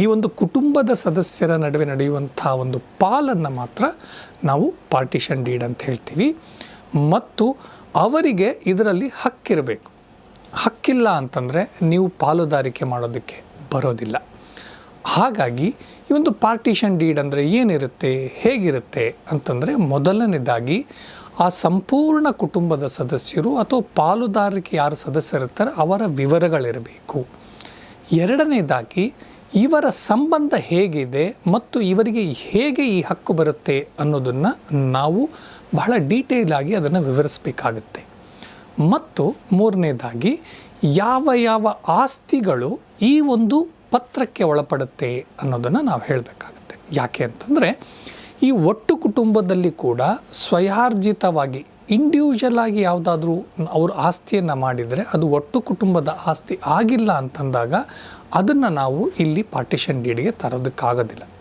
ಈ ಒಂದು ಕುಟುಂಬದ ಸದಸ್ಯರ ನಡುವೆ ನಡೆಯುವಂಥ ಒಂದು ಪಾಲನ್ನು ಮಾತ್ರ ನಾವು ಪಾರ್ಟಿಷನ್ ಡೀಡ್ ಅಂತ ಹೇಳ್ತೀವಿ. ಮತ್ತು ಅವರಿಗೆ ಇದರಲ್ಲಿ ಹಕ್ಕಿರಬೇಕು. ಹಕ್ಕಿಲ್ಲ ಅಂತಂದರೆ ನೀವು ಪಾಲುದಾರಿಕೆ ಮಾಡೋದಕ್ಕೆ ಬರೋದಿಲ್ಲ. ಹಾಗಾಗಿ ಈ ಒಂದು ಪಾರ್ಟಿಷನ್ ಡೀಡ್ ಅಂದರೆ ಏನಿರುತ್ತೆ, ಹೇಗಿರುತ್ತೆ ಅಂತಂದರೆ ಮೊದಲನೇದಾಗಿ ಆ ಸಂಪೂರ್ಣ ಕುಟುಂಬದ ಸದಸ್ಯರು ಅಥವಾ ಪಾಲುದಾರಿಕೆ ಯಾರು ಸದಸ್ಯರಿರ್ತಾರೆ ಅವರ ವಿವರಗಳಿರಬೇಕು. ಎರಡನೇದಾಗಿ ಇವರ ಸಂಬಂಧ ಹೇಗಿದೆ ಮತ್ತು ಇವರಿಗೆ ಹೇಗೆ ಈ ಹಕ್ಕು ಬರುತ್ತೆ ಅನ್ನೋದನ್ನು ನಾವು ಬಹಳ ಡೀಟೇಲ್ ಆಗಿ ಅದನ್ನು ವಿವರಿಸಬೇಕಾಗುತ್ತೆ. ಮತ್ತು ಮೂರನೇದಾಗಿ, ಯಾವ ಯಾವ ಆಸ್ತಿಗಳು ಈ ಒಂದು ಪತ್ರಕ್ಕೆ ಒಳಪಡುತ್ತೆ ಅನ್ನೋದನ್ನು ನಾವು ಹೇಳಬೇಕಾಗುತ್ತೆ. ಯಾಕೆ ಅಂತಂದರೆ, ಈ ಒಟ್ಟು ಕುಟುಂಬದಲ್ಲಿ ಕೂಡ ಸ್ವಯಾರ್ಜಿತವಾಗಿ ಇಂಡಿವಿಜುವಲ್ ಆಗಿ ಯಾವುದಾದ್ರೂ ಅವ್ರ ಆಸ್ತಿಯನ್ನು ಮಾಡಿದರೆ ಅದು ಒಟ್ಟು ಕುಟುಂಬದ ಆಸ್ತಿ ಆಗಿಲ್ಲ ಅಂತಂದಾಗ ಅದನ್ನು ನಾವು ಇಲ್ಲಿ ಪಾರ್ಟಿಷನ್ ಡೀಡ್ಗೆ ತರೋದಕ್ಕಾಗೋದಿಲ್ಲ.